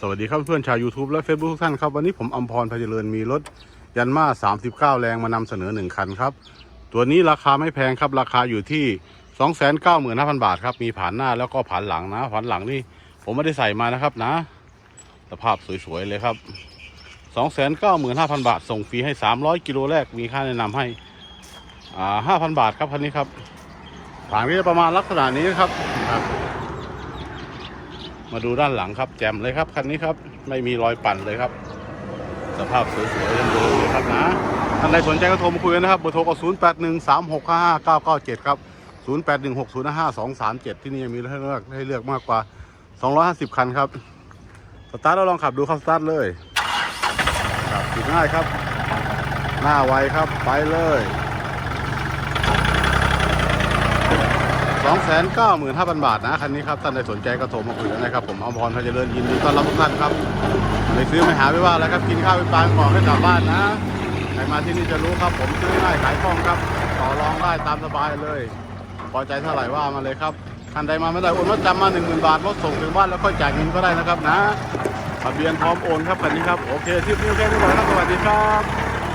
สวัสดีครับเพื่อนชาว YouTube และ Facebook ทุกท่านครับ วันนี้ผมอมพรพาเจริญมีรถยันมา 39 แรงมานำเสนอ 1 คันครับ ตัวนี้ราคาไม่แพงครับ ราคาอยู่ที่ 295,000 บาทครับ มีผ่านหน้าแล้วก็ผ่านหลังนะ ผ่านหลังนี่ผมไม่ได้ใส่มานะครับนะ สภาพสวยๆเลยครับ 295,000 บาท ส่งฟรีให้ 300 กิโลแรกมีค่าแนะนำให้อ่า5,000 บาทครับคันนี้ครับผ่านก็จะประมาณลักษณะนี้ครับ มาดูด้านหลังครับ แจ่มเลยครับคันนี้ครับ ไม่มีรอยปั่นเลยครับ สภาพสวยๆเดิมๆเลยครับนะท่านใดสนใจก็โทรมาคุยนะครับเบอร์โทรก็0 8 1 3 6 5 5 9 9 7ครับ0 8 1 6 0 5 2 3 7ที่นี่ยังมีให้เลือกให้เลือกมากกว่า250คันครับสตาร์ทเราลองขับดูครับสตาร์ทเลยขับขี่ง่ายครับ หน้าไวครับไปเลย 295,000 บาทนะคันนี้ครับท่านใดสนใจก็โทรมาคุยกันนะครับผมอมพรพาเจริญยินดีต้อนรับทุกท่านครับไม่ซื้อไม่หาไม่ว่าแล้วครับกินข้าวไปปายก่อนให้กลับบ้านนะใครมาที่นี่จะรู้ครับ ผมซื้อง่ายขายคล่องครับ ต่อรองได้ตามสบายเลย พอใจเท่าไหร่ว่ามาเลยครับท่านใดมาไม่ได้โอนรถจำมา10,000 บาทรถส่งถึงบ้านแล้วค่อยจ่ายเงินก็ได้นะครับนะทะเบียนพร้อมโอนครับคันนี้ครับโอเคทริปนี้แค่นี้ก่อนครับสวัสดีครับ